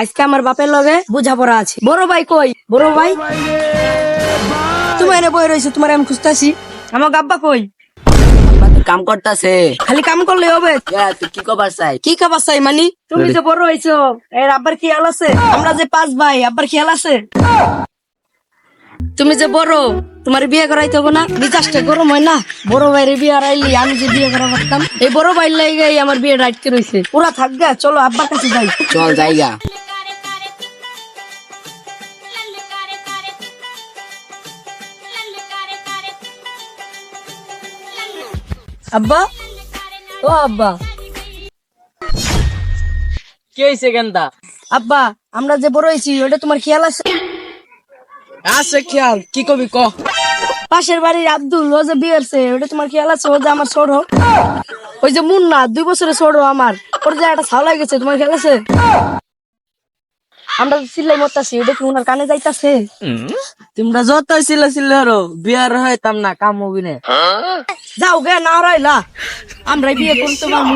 আজকে আমার বাপের লগে বোঝাপড়া আছে। বড় ভাই কই? বড় ভাই? তোমার এনে বই রয়েছে তোমার আমি খুঁজতেছি। আমার আব্বা কই কাম করতেছে। খালি কাম করলে হবে। কি খবর চাই? কি খবর চাই মানি? তুমি যে বড় হয়েছো এর আব্বার খেয়াল আছে? আমরা যে পাঁচ ভাই আব্বার খেয়াল আছে? তুমি যে বড় তোমার বিয়ে করাইতে হবে না। মিজাজটা গরম হয় না। বড় ভাইয়ের বিয়ে হারাইলি আমি যে বিয়ে করা পারতাম এই বড় ভাইয়ের লাগে আমার বিয়ে রাইটকে রয়েছে ওরা থাকবে চলো আব্বার কাছে যাই। চল জায়গা। আব্বা? ও আব্বা। কি হয়েছে কেনটা আব্বা আমরা যে বড় হয়েছি ওটা তোমার খেয়াল আছে? আছে খেয়াল কি কবি ক? পাশের বাড়ির আব্দুল ও যে বিয়ে হচ্ছে ওটা তোমার খেয়াল আছে? ও যে আমার ছোট। ওই যে মুন্না দুই বছরের ছোট আমার। ওর যে একটা ছাও গেছে তোমার খেয়াল আছে? আমরা যে সিলাই মরতাছি ওটা কি ওনার কানে যাইতাছে? তোমরা যত ছিল ছিল হরো বিয়ার হইতাম না কাম হবি না। যাও গে না রাইলা আমরা বিয়ে করতে পারব।